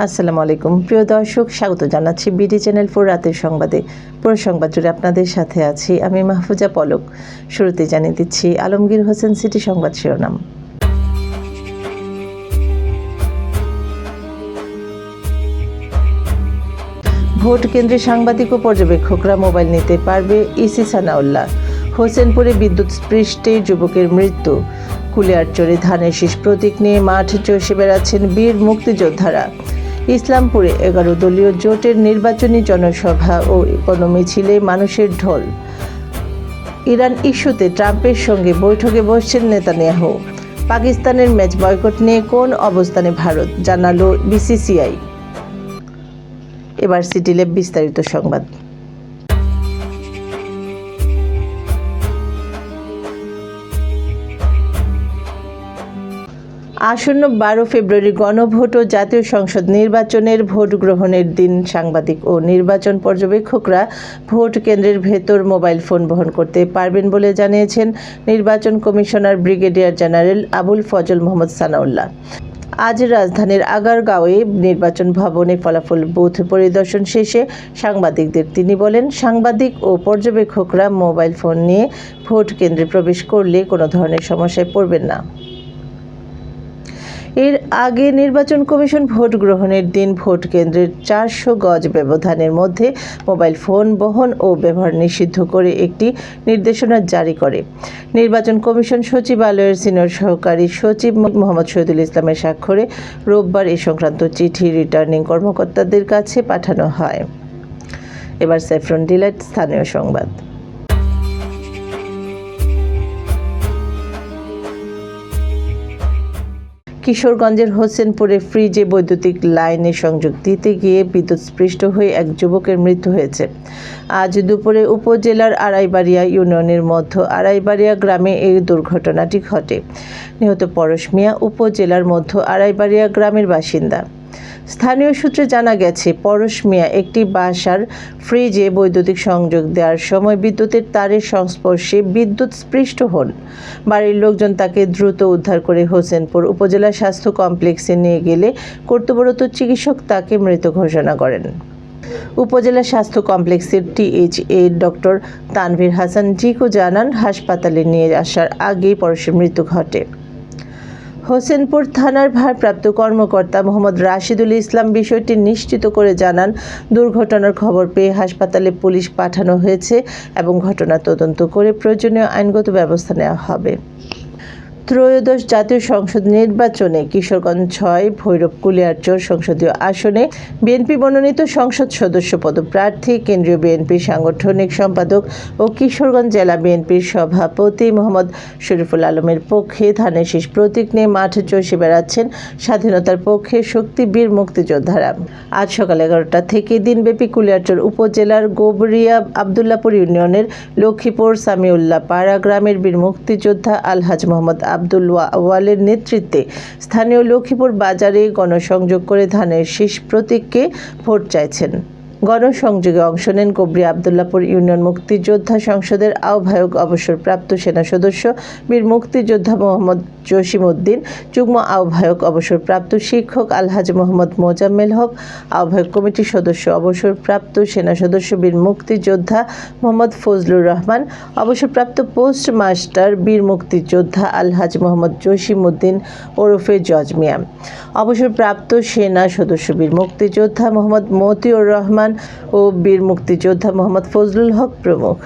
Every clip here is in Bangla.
আসসালামু আলাইকুম। প্রিয় দর্শক, স্বাগত জানাচ্ছি বিডি চ্যানেল ফোর রাতের সংবাদে। পুরো সংবাদ জুড়ে আপনাদের সাথে আছি আমি মাহফুজা পলক। শুরুতে জানিয়ে দিচ্ছি আলমগীর হোসেন সিটি সংবাদ শিরোনাম। ভোট কেন্দ্রে সাংবাদিক ও পর্যবেক্ষকরা মোবাইল নিতে পারবে ইসি সানাউল্লাহ। হোসেনপুরে বিদ্যুৎ স্পৃষ্টে যুবকের মৃত্যু। কুলিয়ারচরে ধানের শীষ প্রতীক নিয়ে মাঠ চষে বেড়াচ্ছেন বীর মুক্তিযোদ্ধারা। ইসলামপুরে এগারো দলীয় জোটের নির্বাচনী জনসভা ও ইকোনমি মিছিলে মানুষের ঢল। ইরান ইস্যুতে ট্রাম্পের সঙ্গে বৈঠকে বসছেন নেতানিয়াহু। পাকিস্তানের ম্যাচ বয়কট নিয়ে কোন অবস্থানে ভারত জানালো বিসিসিআই। এবার সিটিলে বিস্তারিত সংবাদ। আসন্ন বারো ফেব্রুয়ারি গণভোট ও জাতীয় সংসদ নির্বাচনের ভোট গ্রহণের দিন সাংবাদিক ও নির্বাচন পর্যবেক্ষকরা ভোট কেন্দ্রের ভেতর মোবাইল ফোন বহন করতে পারবেন বলে জানিয়েছেন নির্বাচন commissioner brigadier general Abul Fazal Mohammad Sanaullah. আজ রাজধানীর আগারগাঁওয়ে নির্বাচন ভবনে ফলাফল বুথ পরিদর্শন শেষে সাংবাদিকদের তিনি বলেন, সাংবাদিক ও পর্যবেক্ষকরা মোবাইল ফোন নিয়ে ভোট কেন্দ্রে প্রবেশ করলে কোনো ধরনের সমস্যায় পড়বেন না। এর আগে নির্বাচন কমিশন ভোট গ্রহণের দিন ভোট কেন্দ্রের চারশো গজ ব্যবধানের মধ্যে মোবাইল ফোন বহন ও ব্যবহার নিষিদ্ধ করে একটি নির্দেশনা জারি করে। নির্বাচন কমিশন সচিবালয়ের সিনিয়র সহকারী সচিব মোহাম্মদ শহীদুল ইসলামের স্বাক্ষরে রোববার এ সংক্রান্ত চিঠি রিটার্নিং কর্মকর্তাদের কাছে পাঠানো হয়। এবার স্যাফরন ডিলাইট, স্থানীয় সংবাদ। কিশোরগঞ্জের হোসেনপুরে ফ্রিজে বৈদ্যুতিক লাইনে সংযোগ দিতে গিয়ে বিদ্যুৎস্পৃষ্ট হয়ে এক যুবকের মৃত্যু হয়েছে। আজ দুপুরে উপজেলার আড়াইবাড়িয়া ইউনিয়নের মধ্য আড়াইবাড়িয়া গ্রামে এই দুর্ঘটনাটি ঘটে। নিহত পরশ মিয়া উপজেলার মধ্য আড়াইবাড়িয়া গ্রামের বাসিন্দা। স্থানীয় সূত্রে জানা গেছে, পরশ মিয়া একটি বাসার ফ্রিজে বৈদ্যুতিক সংযোগ দেওয়ার সময় বিদ্যুতের তারের সংস্পর্শে বিদ্যুৎ স্পৃষ্ট হন। বাড়ির লোকজন তাকে দ্রুত উদ্ধার করে হোসেনপুর উপজেলা স্বাস্থ্য কমপ্লেক্সে নিয়ে গেলে কর্তব্যরত চিকিৎসক তাকে মৃত ঘোষণা করেন। উপজেলা স্বাস্থ্য কমপ্লেক্সের টিএইচএ ডক্টর তানভীর হাসান জিকো জানান, হাসপাতালে নিয়ে আসার আগেই পরশের মৃত্যু ঘটে। হোসেনপুর থানার ভারপ্রাপ্ত কর্মকর্তা মোহাম্মদ রাশিদুল ইসলাম বিষয়টি নিশ্চিত করে জানান, দুর্ঘটনার খবর পেয়ে হাসপাতালে পুলিশ পাঠানো হয়েছে এবং ঘটনা তদন্ত করে প্রয়োজনীয় আইনগত ব্যবস্থা নেওয়া হবে। ত্রয়োদশ জাতীয় সংসদ নির্বাচনে কিশোরগঞ্জ ছয়, ভৈরব কুলিয়ারচর সংসদীয় আসনে বিএনপি মনোনীত সংসদ সদস্য পদপ্রার্থী, কেন্দ্রীয় বিএনপির সাংগঠনিক সম্পাদক ও কিশোরগঞ্জ জেলা বিএনপির সভাপতি মোহাম্মদ শরীফুল আলমের পক্ষে ধানের শেষ প্রতীক নিয়ে মাঠে চষে বেড়াচ্ছেন স্বাধীনতার পক্ষে শক্তিবীর মুক্তিযোদ্ধারা। আজ সকাল এগারোটা থেকে দিনব্যাপী কুলিয়ারচর উপজেলার গোবরিয়া আবদুল্লাপুর ইউনিয়নের লক্ষ্মীপুর সামিউল্লাহ পাড়া গ্রামের বীর মুক্তিযোদ্ধা আলহাজ মোহাম্মদ আব্দুল ওয়া- ওয়ালের নেতৃত্বে স্থানীয় লক্ষ্মীপুর বাজারে গণসংযোগ করে ধানের শীষ প্রতীককে ভোট চাইছেন। গণসংযোগে অংশ নেন কবরি আবদুল্লাপুর ইউনিয়ন মুক্তিযোদ্ধা সংসদের আহ্বায়ক অবসরপ্রাপ্ত সেনা সদস্য বীর মুক্তিযোদ্ধা মোহাম্মদ জসিম উদ্দিন, যুগ্ম আহ্বায়ক অবসরপ্রাপ্ত শিক্ষক আলহাজ মোহাম্মদ মোজাম্মেল হক, আহ্বায়ক কমিটির সদস্য অবসরপ্রাপ্ত সেনা সদস্য বীর মুক্তিযোদ্ধা মোহাম্মদ ফজলুর রহমান, অবসরপ্রাপ্ত পোস্ট মাস্টার বীর মুক্তিযোদ্ধা আলহাজ মোহাম্মদ জসিম উদ্দিন ওরফে জজ মিয়া। অবসরপ্রাপ্ত সেনা সদস্য বীর মুক্তিযোদ্ধা মোহাম্মদ মতিউর রহমান ও বীর মুক্তিযোদ্ধা মোহাম্মদ ফজলুল হক প্রমুখ।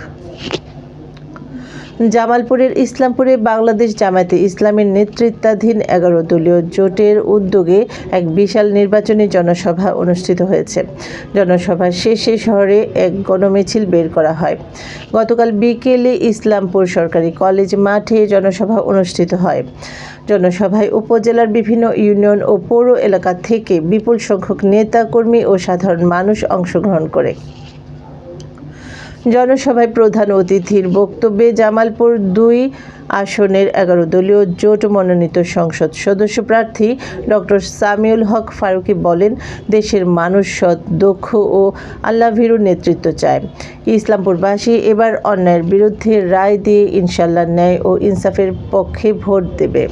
জামালপুরের ইসলামপুরে বাংলাদেশ জামায়াতে ইসলামের নেতৃত্বাধীন এগারো দলীয় জোটের উদ্যোগে এক বিশাল নির্বাচনী জনসভা অনুষ্ঠিত হয়েছে। জনসভা শেষে শহরে এক গণমিছিল বের করা হয়। গতকাল বিকেলে ইসলামপুর সরকারি কলেজ মাঠে জনসভা অনুষ্ঠিত হয়। জনসভায় উপজেলার বিভিন্ন ইউনিয়ন ও পৌর এলাকা থেকে বিপুল সংখ্যক নেতা কর্মী ও সাধারণ মানুষ অংশগ্রহণ করে। জনসভায় প্রধান অতিথির বক্তব্যে জামালপুর দুই আসনের এগারো দলীয় জোট মনোনীত সংসদ সদস্য প্রার্থী ডক্টর সামিউল হক ফারুকি বলেন, দেশের মানুষ সৎ, দক্ষ ও আল্লাভীরু নেতৃত্ব চায়। ইসলামপুরবাসী এবার অন্যায়ের বিরুদ্ধে রায় দিয়ে ইনশাল্লাহ ন্যায় ও ইনসাফের পক্ষে ভোট দেবে।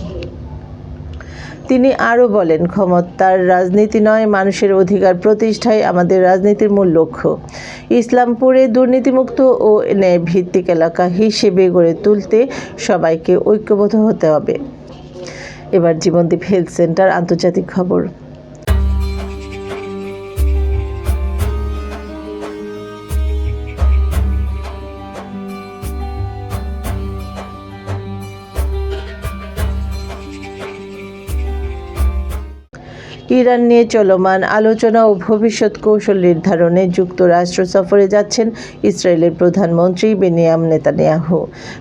তিনি আরও বলেন, ক্ষমতার রাজনীতি নয়, মানুষের অধিকার প্রতিষ্ঠাই আমাদের রাজনীতির মূল লক্ষ্য। ইসলামপুরে দুর্নীতিমুক্ত ও ন্যায় ভিত্তিক এলাকা হিসেবে গড়ে তুলতে সবাইকে ঐক্যবদ্ধ হতে হবে। এবার জীবনদীপ হেলথ সেন্টার আন্তর্জাতিক খবর। ইরান নিয়ে চলমান আলোচনা ও ভবিষ্যৎ কৌশল নির্ধারণে যুক্তরাষ্ট্র সফরে যাচ্ছেন ইসরায়েলের প্রধানমন্ত্রী বেনিয়াম নেতানিয়াহু।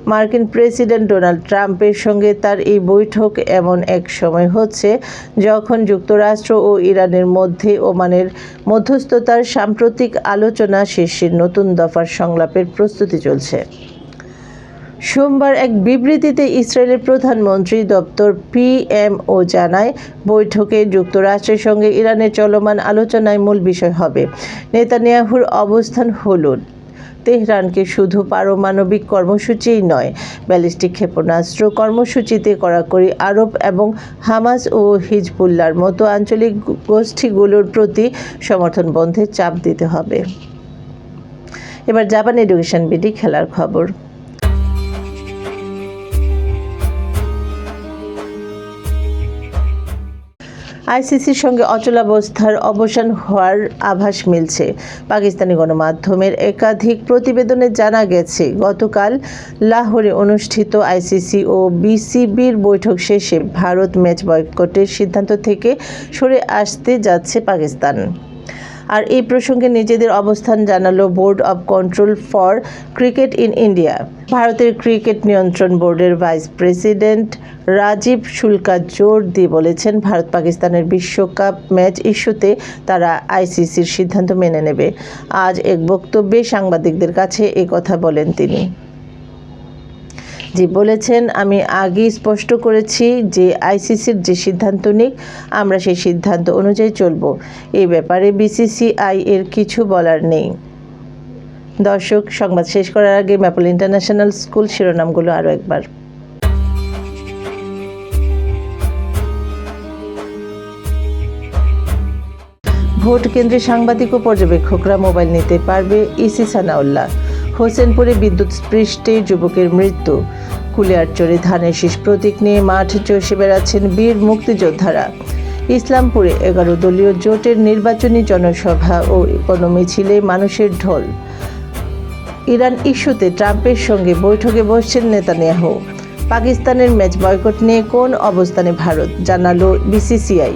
মার্কিন প্রেসিডেন্ট ডোনাল্ড ট্রাম্পের সঙ্গে তার এই বৈঠক এমন এক সময় হচ্ছে যখন যুক্তরাষ্ট্র ও ইরানের মধ্যে ওমানের মধ্যস্থতার সাম্প্রতিক আলোচনা শেষের নতুন দফার সংলাপের প্রস্তুতি চলছে। সোমবার এক বিবৃতিতে ইসরায়েলের প্রধানমন্ত্রী দপ্তর পিএমও জানায়, বৈঠকে যুক্তরাষ্ট্রের সঙ্গে ইরানের চলমান আলোচনায় মূল বিষয় হবে নেতানিয়াহুর অবস্থান হল তেহরানকে শুধু পারমাণবিক কর্মসূচিই নয়, ব্যালিস্টিক ক্ষেপণাস্ত্র কর্মসূচিতে কড়াকড়ি আরব এবং হামাস ও হিজবুল্লার মতো আঞ্চলিক গোষ্ঠীগুলোর প্রতি সমর্থন বন্ধে চাপ দিতে হবে। এবার জাপান এডুকেশন বিডি খেলার খবর। আইসিসির সঙ্গে অচলাবস্থার অবসান হওয়ার আভাস মিলছে। পাকিস্তানি গণমাধ্যমের একাধিক প্রতিবেদনে জানা গেছে, গতকাল লাহোরে অনুষ্ঠিত আইসিসি ও বিসিবির বৈঠক শেষে ভারত ম্যাচ বয়কটের সিদ্ধান্ত থেকে সরে আসতে যাচ্ছে পাকিস্তান। আর এই প্রসঙ্গে নিজেদের অবস্থান জানালো board of control for cricket in India ভারতের ক্রিকেট নিয়ন্ত্রণ বোর্ডের ভাইস প্রেসিডেন্ট রাজীব শুল্কা জোর দিয়ে বলেছেন, ভারত পাকিস্তানের বিশ্বকাপ ম্যাচ ইস্যুতে তারা আইসিসির সিদ্ধান্ত মেনে নেবে। আজ এক বক্তব্যে সাংবাদিকদের কাছে কথা বলেন তিনি। জি, বলেছেন, আমি আগেই স্পষ্ট করেছি যে আইসিসির যে সিদ্ধান্ত নিক, আমরা সেই সিদ্ধান্ত অনুযায়ী চলব। এই ব্যাপারে বিসিসিআই এর কিছু বলার নেই। দর্শক, সংবাদ শেষ করার আগে ম্যাপল ইন্টারন্যাশনাল স্কুল শিরোনামগুলো আরও একবার। ভোট কেন্দ্রে সাংবাদিক ও পর্যবেক্ষকরা মোবাইল নিতে পারবে ইসি সানাউল্লাহ হোসেনপুরে বিদ্যুৎ স্পৃষ্টে যুবকের মৃত্যু। কুলিয়ারচরে ধানের শীষ প্রতীক নিয়ে মাঠ চষে বেড়াচ্ছেন বীর মুক্তিযোদ্ধারা। ইসলামপুরে এগারো দলীয় জোটের নির্বাচনী জনসভা ও মিছিলে মানুষের ঢল। ইরান ইস্যুতে ট্রাম্পের সঙ্গে বৈঠকে বসছেন নেতানিয়াহু। পাকিস্তানের ম্যাচ বয়কট নিয়ে কোন অবস্থানে ভারত জানালো বিসিসিআই।